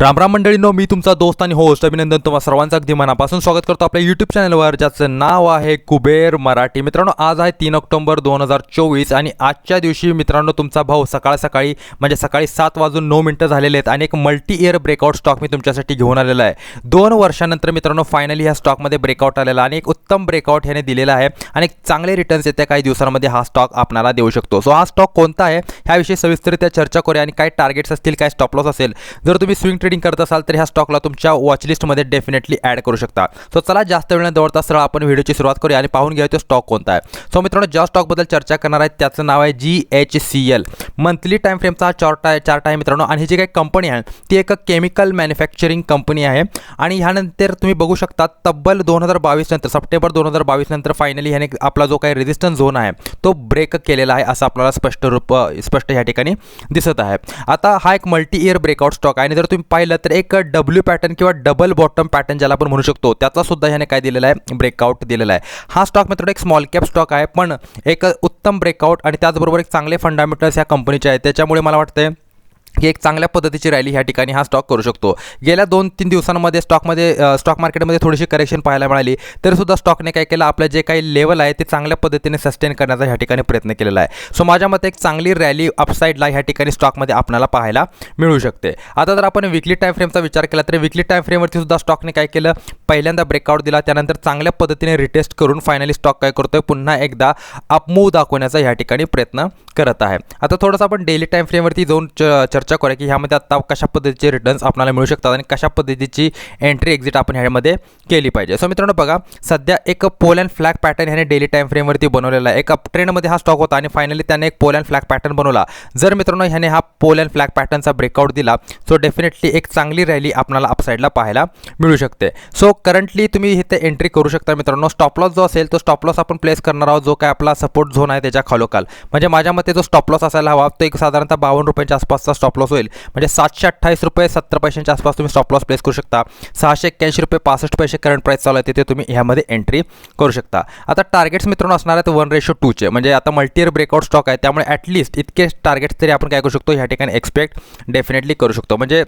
रामराम मंडळींनो मी तुमचा दोस्त आणि होस्ट अभिनंदन तुम्हाला सर्वांचं अगदी मनापासून स्वागत करतो आपल्या यूट्यूब चॅनलवर ज्याचं नाव आहे कुबेर मराठी. मित्रांनो आज आहे तीन ऑक्टोबर दोन हजार चोवीस आणि आजच्या दिवशी मित्रांनो तुमचा भाऊ सकाळ सकाळी म्हणजे सकाळी सात वाजून नऊ मिनटं झालेले आहेत आणि एक मल्टी इयर ब्रेकआउट स्टॉक मी तुमच्यासाठी घेऊन आलेला आहे. दोन वर्षानंतर मित्रांनो फायनली ह्या स्टॉकमध्ये ब्रेकआउट आलेला आणि एक उत्तम ब्रेकआउट ह्याने दिलेला आहे आणि एक चांगले रिटर्न्स येत्या काही दिवसांमध्ये हा स्टॉक आपणाला देऊ शकतो. सो हा स्टॉक कोणता आहे? ह्याविषयी सविस्तरित्या चर्चा करूया आणि काय टार्गेट्स असतील काय स्टॉप लॉस असेल. जर तुम्ही स्विंग ट्रेडिंग करत असाल तर ह्या स्टॉकला तुमच्या वॉचलिस्टमध्ये डेफिनेटली ॲड करू शकता. सो चला जास्त वेळ न दौडता सरळ आपण व्हिडिओची सुरुवात करूया आणि पाहून घ्या तो स्टॉक कोणता आहे. सो मित्रांनो ज्या स्टॉकबद्दल चर्चा करणार आहे त्याचं नाव आहे G H C L monthly time फ्रेमचा हा चार्ट आहे चार्ट आहे मित्रांनो. आणि ही जी काही कंपनी आहे ती एक केमिकल मॅन्युफॅक्चरिंग कंपनी आहे. आणि ह्यानंतर तुम्ही बघू शकता तब्बल दोन हजार बावीस नंतर सप्टेंबर दोन हजार बावीस नंतर फायनली ह्याने आपला जो काही रेजिस्टन्स झोन आहे तो ब्रेक केलेला आहे असं आपल्याला स्पष्ट रूप स्पष्ट ह्या ठिकाणी दिसत आहे. आता हा एक मल्टी इयर ब्रेकआउट स्टॉक आहे. आणि जर तुम्ही पाहिलं तर एक डब्ल्यू पॅटर्न किंवा डबल बॉटम पॅटर्न ज्याला आपण म्हणू शकतो त्याचा सुद्धा ह्याने काय दिलेला आहे? ब्रेकआउट दिलेला आहे. हा स्टॉक मित्रांनो एक स्मॉल कॅप स्टॉक आहे पण एक उत्तम ब्रेकआउट आणि त्याचबरोबर एक चांगले फंडामेंटल्स ह्या कंपनीचे आहेत. त्याच्यामुळे मला वाटतं की एक चांगल्या पद्धतीची रॅली ह्या ठिकाणी हा स्टॉक करू शकतो. गेल्या दोन तीन दिवसांमध्ये स्टॉकमध्ये स्टॉक मार्केटमध्ये थोडीशी करेक्शन पाहायला मिळाली. तरीसुद्धा स्टॉकने काय केलं? आपलं जे काही लेवल आहे ते चांगल्या पद्धतीने सस्टेन करण्याचा ह्या ठिकाणी प्रयत्न केलेला आहे. सो माझ्या मते एक चांगली रॅली अपसाईडला ह्या ठिकाणी स्टॉकमध्ये आपल्याला पाहायला मिळू शकते. आता जर आपण विकली टाईम फ्रेमचा विचार केला तर विकली टाईम फ्रेमवरती सुद्धा स्टॉकने काय केलं? पहिल्यांदा ब्रेकआउट दिला त्यानंतर चांगल्या पद्धतीने रिटेस्ट करून फायनली स्टॉक काय करतोय? पुन्हा एकदा अपमूव दाखवण्याचा ह्या ठिकाणी प्रयत्न करत आहे. आता थोडंसं आपण डेली टाईम फ्रेमवरती जाऊन चर्चा करूया की ह्यामध्ये आता कशा पद्धतीचे रिटर्न्स आपल्याला मिळू शकतात आणि कशा पद्धतीची एंट्री एक्झिट आपण ह्यामध्ये केली पाहिजे. सो मित्रांनो बघा सध्या एक पोल अँड फ्लॅग पॅटर्न ह्याने डेली टाईम फ्रेमवरती बनवलेला आहे. एक ट्रेंडमध्ये हा स्टॉक होता आणि फायनली त्याने एक पोल अँड फ्लॅग पॅटर्न बनवला. जर मित्रांनो ह्याने हा पोल अँड फ्लॅग पॅटर्नचा ब्रेकआउट दिला सो डेफिनेटली एक चांगली रॅली आपल्याला अपसाईडला पाहायला मिळू शकते. सो करंटली तुम्ही इथे एंट्री करू शकता मित्रांनो. स्टॉप लॉस जो असेल तो स्टॉप लॉस आपण प्लेस करणार आहोत जो काय आपला सपोर्ट झोन आहे त्याच्या खालोखाल. म्हणजे माझ्या मते जो स्टॉप लॉस असायला हवा तो एक साधारणतः बावन्न रुपयांच्या आसपासचा स्टॉप लॉस होईल. म्हणजे सातशे अठ्ठावीस रुपये सत्तर पैशांच्या आसपास तुम्ही स्टॉप लॉस प्लेस करू शकता. सहाशे एक्क्याऐंशी रुपये पासष्ट पैसे करंट प्राईस चालू आहे तिथे तुम्ही ह्यामध्ये एंट्री करू शकता. आता टार्गेट्स मित्रांनो असणार आहेत वन रेशो टूचे म्हणजे आता मल्टीयर ब्रेकआउट स्टॉक आहे त्यामुळे ॲटलिस्ट इतके टार्गेट्स तरी आपण काय करू शकतो ह्या ठिकाणी एक्सपेक्ट डेफिनेटली करू शकतो. म्हणजे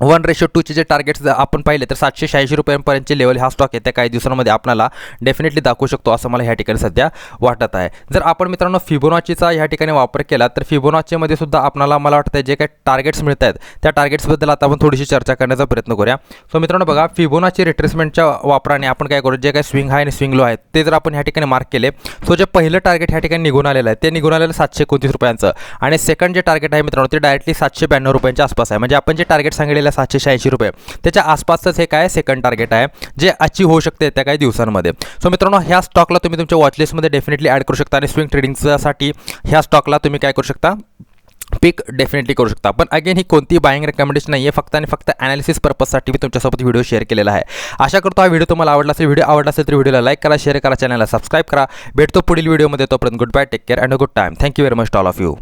वन रेशो टूचे जे टार्गेट्स आपण पाहिले तर सातशे शहाऐंशी रुपयांपर्यंतचे लेवल हा स्टॉक येत्या काही दिवसांमध्ये आपल्याला डेफिनेटली दाखवू शकतो असं मला ह्या ठिकाणी सध्या वाटत आहे. जर आपण मित्रांनो फिबोनाचीचा ह्या ठिकाणी वापर केला तर फिबोनॉचीमध्ये सुद्धा आपल्याला मला वाटतं जे काही टार्गेट्स मिळत आहेत त्या टार्गेट्सबद्दल आता आपण थोडीशी चर्चा करण्याचा प्रयत्न करूया. सो मित्रांनो बघा फिबोनाची रिट्रेसमेंटच्या वापराने आपण काय करू जे काही स्विंग हाय आणि स्विंग लो आहेत ते जर आपण ह्या ठिकाणी मार्क केले सो जे पहिलं टार्गेट ह्या ठिकाणी निघून आलेलं आहे ते निघून आलेलं सातशे एकोणतीस रुपयांचं. आणि सेकंड जे टार्गेट आहे मित्रांनो ते डायरेक्टली सातशे ब्याण्णव रुपयांच्या आसपास आहे. म्हणजे आपण जे टार्गेट सांगितलेलं आहे सातशे शहाऐंशी रुपये. त्याच्या आसपासच हे काय सेकंड टार्गेट आहे जे अचीव होऊ शकते त्या काही दिवसांमध्ये. सो मित्रांनो ह्या स्टॉकला तुम्ही तुमच्या वॉचलिस्टमध्ये डेफिनेटली ॲड करू शकता आणि स्विंग ट्रेडिंगसाठी ह्या स्टॉकला तुम्ही काय करू शकता? पिक डेफिनेटली करू शकता. पण अगेन ही कोणती बाईंग रेकमेंडेशन नाही आहे फक्त आणि फक्त ॲनालिसिस पर्पजसाठी मी तुमच्यासोबत व्हिडिओ शेअर केलेला आहे. आशा करतो हा व्हिडिओ तुम्हाला आवडला असेल. व्हिडिओ आवडला असेल तर व्हिडिओला लाईक करा शेअर करा चॅनलला सबस्क्राईब करा. भेटतो पुढील व्हिडिओमध्ये तोपर्यंत good bye take care and good time thank you very much all of you